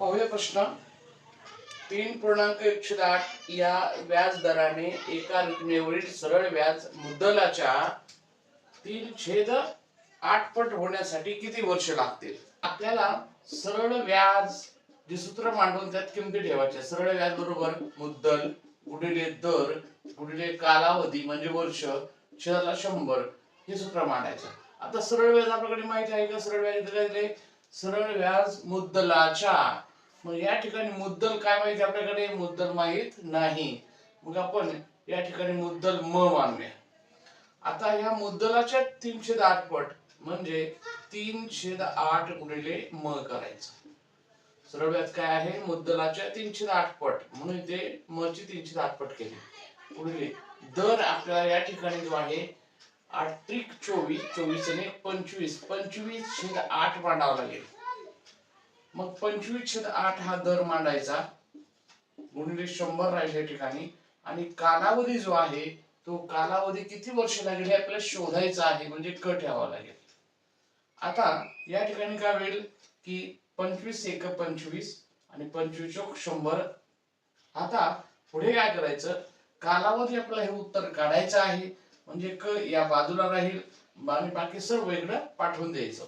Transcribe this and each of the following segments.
पाहूया प्रश्न. तीन पूर्णांक एकशे आठ या व्याज दराने एका रकमेवरील सरळ व्याज मुद्दलाच्या तीन छेद आठ पट होण्यासाठी किती वर्ष लागतील? आपल्याला सरळ व्याज जे सूत्र मांडून त्यात किमती ठेवायच्या. सरळ व्याज बरोबर मुद्दल गुणिले दर गुणिले कालावधी म्हणजे वर्ष छेदाला शंभर हे सूत्र मांडायचं. आता सरळ व्याज आपल्याकडे माहिती आहे का? सरळ व्याज दिले सरळ व्याज मुद्दलाच्या. मग या ठिकाणी मुद्दल काय माहिती आपल्याकडे? मुद्दल माहीत नाही. मग आपण या ठिकाणी मुद्दल म मानूया. आता ह्या मुद्दलाच्या तीनशे आठ पट म्हणजे तीन छेद आठ गुणिले म करायचं. सरळ व्याज काय आहे? मुद्दलाच्या तीनशे आठ पट. म्हणून इथे म ची तीनशे आठ पट केली. गुणिले दर आपल्याला या ठिकाणी जो आहे आठ त्रिक चोवीस चोवीस आणि पंचवीस. पंचवीस छेद आठ मांडावा लागेल. मग पंचवीस छेद आठ हा दर मांडायचा. गुणिले शंभर राहिले या ठिकाणी. आणि कालावधी जो आहे तो कालावधी किती वर्ष लागेल हे आपल्याला शोधायचा आहे म्हणजे क ठेवावा लागेल. आता या ठिकाणी काय होईल की पंचवीस एक पंचवीस आणि पंचवीस चौक शंभर. आता पुढे काय करायचं? कालावधी आपल्याला हे उत्तर काढायचं आहे. म्हणजे क या बाजूला राहील आणि बाकी सर्व इकडं पाठवून द्यायचं.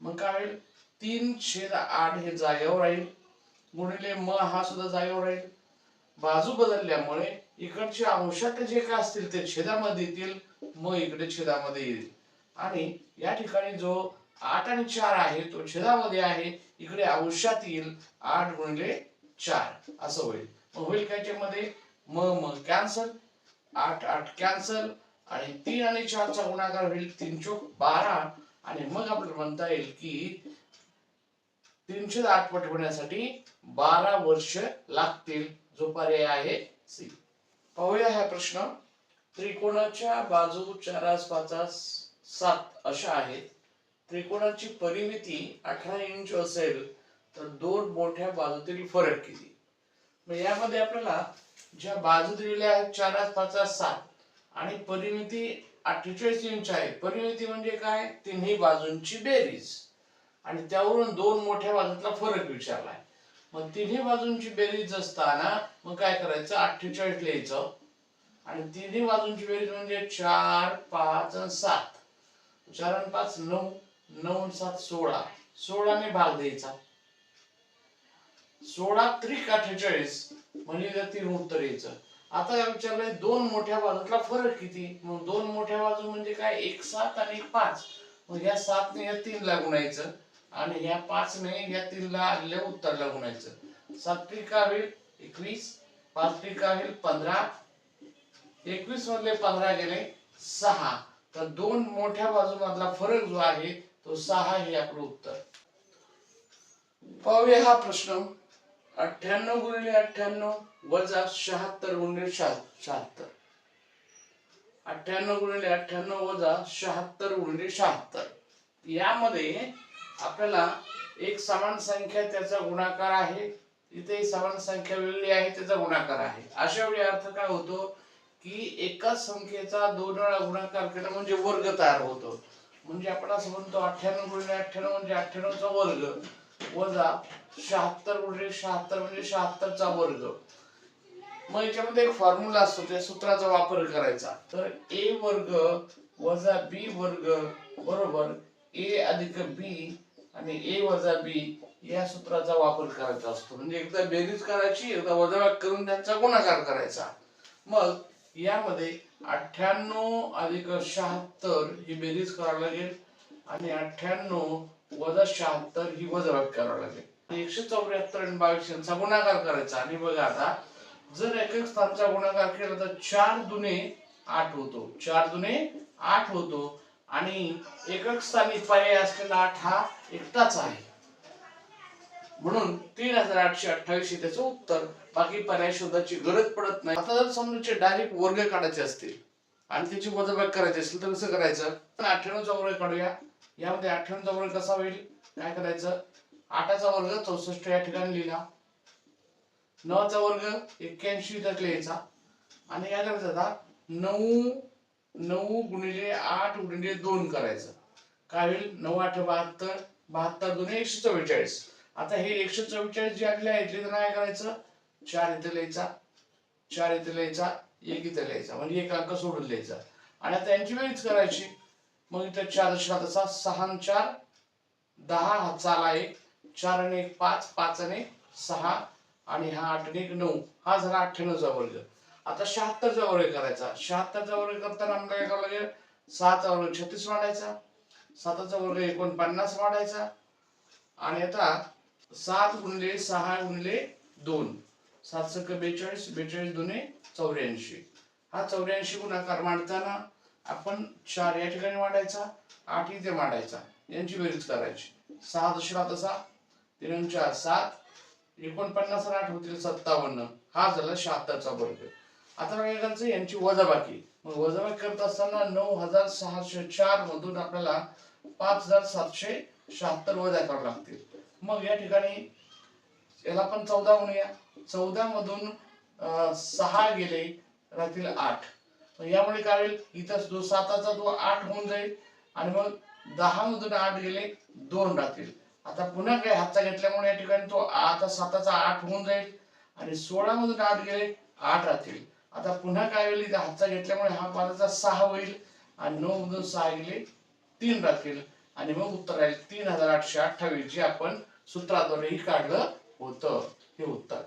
मग काय होईल? तीन छेद आठ हे जागेवर राहील. गुणिले म हा सुद्धा जागेवर राहील. बाजू बदलल्यामुळे इकडचे अंशात जे काय असतील ते छेदामध्ये येतील म इकडे छेदामध्ये येईल. आणि या ठिकाणी जो आठ आणि चार आहे तो छेदामध्ये आहे इकडे अंशात येईल आठ गुणिले चार. असं होईल. मग होईल काय मध्ये म म कॅन्सल आठ आठ कॅन्सल आणि तीन आणि चारचा गुणाकार होईल तीन चोक बारा. आणि मग आपल्याला म्हणता येईल की तीनशे आठ पट होण्यासाठी बारा वर्ष लागतील. जो पर्याय आहे सी. पाहूया हा प्रश्न. त्रिकोणाच्या बाजू चारास पाचास सात अशा आहेत. त्रिकोणाची परिमिती अठरा इंच असेल तर दोन मोठ्या बाजूतील फरक किती? यामध्ये आपल्याला ज्या बाजू दिलेल्या आहेत चारास पाचास सात. आणि परिमिती अठ्ठेचाळीस इंच आहे. परिमिती म्हणजे काय? तिन्ही बाजूंची बेरीज. आणि त्यावरून दोन मोठ्या बाजूतला फरक विचारलाय. मग तिन्ही बाजूंची बेरीज असताना मग काय करायचं? अठ्ठेचाळीस लिहायचं. आणि तिन्ही बाजूंची बेरीज म्हणजे चार पाच आणि सात. चार आणि पाच नऊ. नऊ सात सोळा. सोळाने भाग द्यायचा. सोळा त्रिक अठ्ठेचाळीस म्हणजे तीन उत्तर यायचं. आता काय विचारलंय दोन मोठ्या बाजूतला फरक किती? मग दोन मोठ्या बाजू म्हणजे काय? एक सात आणि एक पाच. मग सात नाही या तीनला गुणायचं आणि या पाचने या तीनला आलेल्या उत्तरला गुणायचं. सात पिका होईल एकवीस पाच पिका होईल पंधरा. एकवीस मधले पंधरा गेले सहा. तर दोन मोठ्या बाजूमधला फरक जो आहे तो सहा हे आपलं उत्तर. पाहूया हा प्रश्न. अठ्ठ्याण्णव गुणिले अठ्ठ्याण्णव वजा शहात्तर गुणिले शहात्तर. अठ्ठ्याण्णव गुणिले अठ्ठ्याण्णव वजा शहात्तर गुणिले शहात्तर. यामध्ये आपल्याला एक समान संख्या त्याचा गुणाकार आहे. इथे समान संख्या वेगळी आहे त्याचा गुणाकार आहे. अशा वेळी अर्थ काय होतो की एकाच संख्येचा दोन वेळा गुणाकार केला म्हणजे वर्ग तयार होतो. म्हणजे आपण असं म्हणतो अठ्ठ्याण्णव गुणिले अठ्ठ्याण्णव म्हणजे अठ्ठ्याण्णवचा वर्ग. वजा शहात्तर गुणिले शहात्तर म्हणजे शहात्तरचा वर्ग. मग याच्यामध्ये एक फॉर्म्युला असतो त्या सूत्राचा वापर करायचा. तर ए वर्ग वजा बी वर्ग बरोबर ए अधिक बी आणि ए वजा बी या सूत्राचा वापर करायचा असतो. म्हणजे एकदा बेरीज करायची एकदा वजाबाग करून त्यांचा गुणाकार करायचा. मग यामध्ये अठ्ठ्याण्णव अधिक शहात्तर ही बेरीज करावी लागेल आणि अठ्ठ्याण्णव वजा शहात्तर ही वजाबाकी करावी लागेल. एकशे चौऱ्याहत्तर आणि बावीस यांचा गुणाकार करायचा. आणि बघा आता जर एक एक स्थानचा गुणाकार केला तर चार दुने आठ होतो. चार दुने आठ होतो. आणि एकक स्थानी पर्याय असलेला आठ हा एकटाच आहे. म्हणून तीन हजार आठशे अठ्ठावीस हे त्याचं उत्तर. बाकी पर्याय शोधाची गरज पडत नाही. आता जर समजा डायरेक्ट वर्ग काढायचे असतील आणि त्याची वजाबाग करायची असेल तर कसं करायचं? अठ्ठ्याण्णवचा वर्ग काढूया. यामध्ये अठ्ठ्याण्णवचा वर्ग कसा होईल? काय करायचं? आठाचा वर्ग चौसष्ट या ठिकाणी लिहिला. नवाचा वर्ग एक्क्याऐंशी इथं लिहायचा. आणि या करायचं आता? नऊ नऊ गुणिले आठ गुणिले दोन करायचं. काय होईल? नऊ आठ बहात्तर बहात्तर दोन एकशे चव्वेचाळीस. आता हे एकशे चव्वेचाळीस जे आपल्या आहेत तर काय करायचं? चार इथे लिहायचा. चार इथे लिहायचा. एक इथे लिहायचा. म्हणजे एक अंक सोडून लिहायचा. आणि आता यांची वेळीच करायची. मग इथं चार दशला तसा सहा चार दहा हा चाला एक चार आणि एक पाच पाच आणि एक सहा आणि हा आठ आणि एक नऊ. हा झाला अठ्ठ्याण्णवचा वर्ग. आता शहात्तरचा वर्ग करायचा. शहात्तरचा वर्ग करताना आम्हाला काय करावं लागेल? सहाचा वर्ग छत्तीस वाढायचा. साताचा वर्ग एकोणपन्नास वाढायचा. आणि आता सात गुणले सहा गुणले दोन. सात सक बेचाळीस बेचाळीस दोन्ही चौऱ्याऐंशी. हा चौऱ्याऐंशी गुणाकार मांडताना आपण चार या ठिकाणी मांडायचा आठ इथे मांडायचा. यांची बेरीज करायची. सहा दशला तसा तीन चार सात. एकोणपन्नास आठ होतील सत्तावन्न. हा झाला शहात्तरचा वर्ग. आता काय करायचं यांची वजाबाकी. मग वजाबाकी करत असताना नऊ हजार सहाशे चार मधून आपल्याला पाच हजार सातशे शहात्तर वजा करावे लागतील. मग या ठिकाणी याला पण चौदा म्हणूया. चौदा मधून सहा गेले राहतील आठ. यामुळे काय होईल? इथं जो साताचा तो आठ होऊन जाईल आणि मग दहा मधून आठ गेले दोन राहतील. आता पुन्हा काय हातचा घेतल्यामुळे या ठिकाणी तो आता साताचा आठ होऊन जाईल आणि सोळा मधून आठ गेले आठ राहतील. आता पुन्हा काय होईल? इथे हातचा घेतल्यामुळे हा पाचचा सहा होईल आणि नऊ मधून सहा गेले तीन राहतील. आणि मग उत्तर राहील तीन हजार आठशे अठ्ठावीस जे आपण सूत्राद्वारेही काढलं होतं. हे उत्तर.